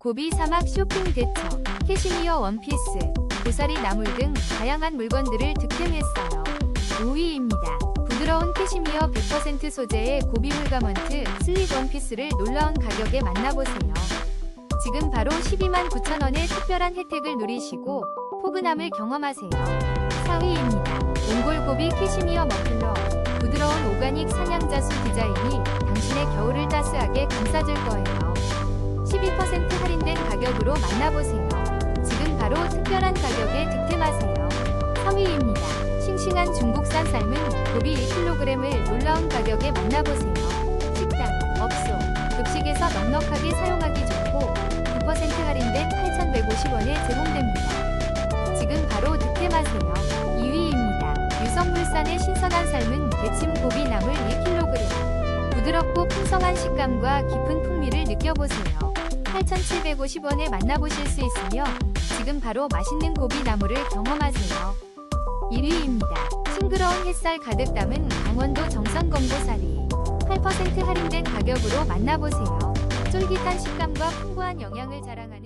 고비 사막 쇼핑 대처, 캐시미어 원피스, 고사리 나물 등 다양한 물건들을 득템했어요. 5위입니다. 부드러운 캐시미어 100% 소재의 고비 물가먼트 슬립 원피스를 놀라운 가격에 만나보세요. 지금 바로 12만 9천 원의 특별한 혜택을 누리시고 포근함을 경험하세요. 4위입니다. 옹골고비 캐시미어 머플러 부드러운 오가닉 사냥자수 디자인이 당신의 겨울을 따스하게 감싸줄 거예요. 12% 할인된 가격으로 만나보세요. 지금 바로 특별한 가격에 득템하세요. 3위입니다. 싱싱한 중국산 삶은 고비 1kg을 놀라운 가격에 만나보세요. 식당, 업소, 급식에서 넉넉하게 사용하기 좋고 9% 할인된 8,150원에 제공됩니다. 지금 바로 득템하세요. 2위입니다. 유성물산의 신선한 삶은 대침 고비 나물 1kg. 부드럽고 풍성한 식감과 깊은 풍미를 느껴보세요. 8,750원에 만나보실 수 있으며 지금 바로 맛있는 고비 나물을 경험하세요. 1위입니다. 싱그러운 햇살 가득 담은 강원도 정선 검고사리. 8% 할인된 가격으로 만나보세요. 쫄깃한 식감과 풍부한 영양을 자랑하는